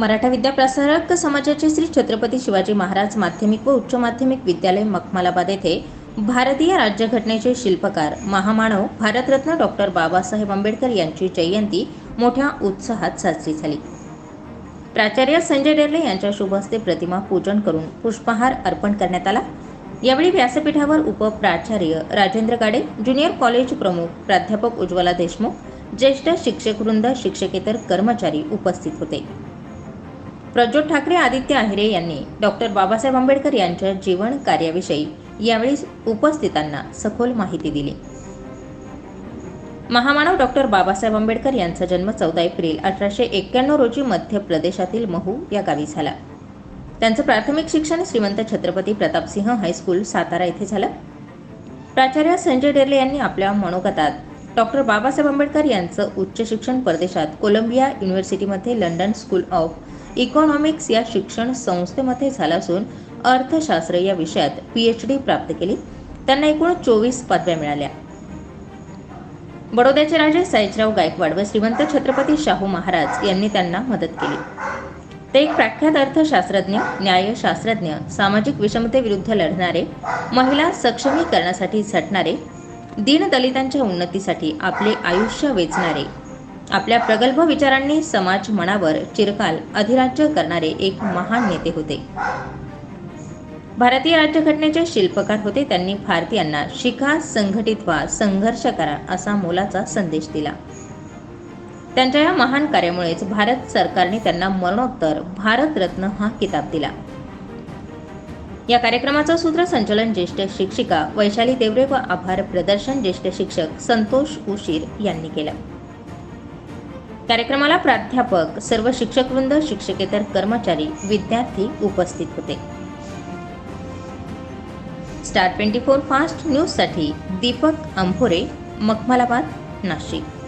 मराठा विद्याप्रसारक समाजाचे श्री छत्रपती शिवाजी महाराज माध्यमिक व उच्च माध्यमिक विद्यालय मखमालाबाद येथे भारतीय राज्यघटनेचे शिल्पकार महामानव भारतरत्न डॉक्टर बाबासाहेब आंबेडकर यांची जयंती मोठ्या उत्साहात साजरी झाली. प्राचार्य संजय डेर्ले यांच्या शुभ हस्ते प्रतिमा पूजन करून पुष्पहार अर्पण करण्यात आला. यावेळी व्यासपीठावर उपप्राचार्य राजेंद्र गाडे ज्युनियर कॉलेज प्रमुख प्राध्यापक उज्ज्वला देशमुख ज्येष्ठ शिक्षकवृंद शिक्षकेतर कर्मचारी उपस्थित होते. प्रज्योत ठाकरे आदित्य आहिरे यांनी डॉक्टर बाबासाहेब आंबेडकर यांच्या जीवन कार्याविषयी यावेळी उपस्थितांना सखोल माहिती दिली. महामानव डॉक्टर बाबासाहेब आंबेडकर यांचा जन्म चौदा एप्रिल अठराशे एक्क्याण्णव रोजी मध्य प्रदेशातील महू या गावी झाला. त्यांचं प्राथमिक शिक्षण श्रीमंत छत्रपती प्रतापसिंह हायस्कूल सातारा येथे झालं. प्राचार्य संजय डेरले यांनी आपल्या मनोगतात डॉक्टर बाबासाहेब आंबेडकर यांचं उच्च शिक्षण परदेशात कोलंबिया युनिव्हर्सिटीमध्ये लंडन स्कूल ऑफ इकॉनॉमिक्स या शिक्षण संस्थेमध्ये झाला असून अर्थशास्त्र या विषयात पी एच डी प्राप्त केली. त्यांना एकूण चोवीस पदव्या मिळाल्या. बडोद्याचे राजे साईजराव गायकवाड व श्रीमंत छत्रपती शाहू महाराज यांनी त्यांना मदत केली. ते एक प्रख्यात अर्थशास्त्रज्ञ न्यायशास्त्रज्ञ सामाजिक विषमतेविरुद्ध लढणारे महिला सक्षमीकरणासाठी झटणारे दीनदलितांच्या उन्नतीसाठी आपले आयुष्य वेचणारे आपल्या प्रगल्भ विचारांनी समाज मनावर चिरकाल अधिराज्य करणारे एक महान नेते होते. भारतीय राज्यघटनेचे शिल्पकार होते. त्यांनी भारतीयांना शिका संघटित व्हा संघर्ष करा असा मोलाचा संदेश दिला. त्यांच्या या महान कार्यामुळेच भारत सरकारने त्यांना मरणोत्तर भारतरत्न हा किताब दिला. या कार्यक्रमाचं सूत्रसंचलन ज्येष्ठ शिक्षिका वैशाली देवरे व आभार प्रदर्शन ज्येष्ठ शिक्षक संतोष उशीर यांनी केलं. कार्यक्रमाला प्राध्यापक सर्व शिक्षकवृंद शिक्षकेतर कर्मचारी विद्यार्थी उपस्थित होते. स्टार ट्वेंटी फोर फास्ट न्यूजसाठी दीपक अंभोरे मखमलाबाद नाशिक.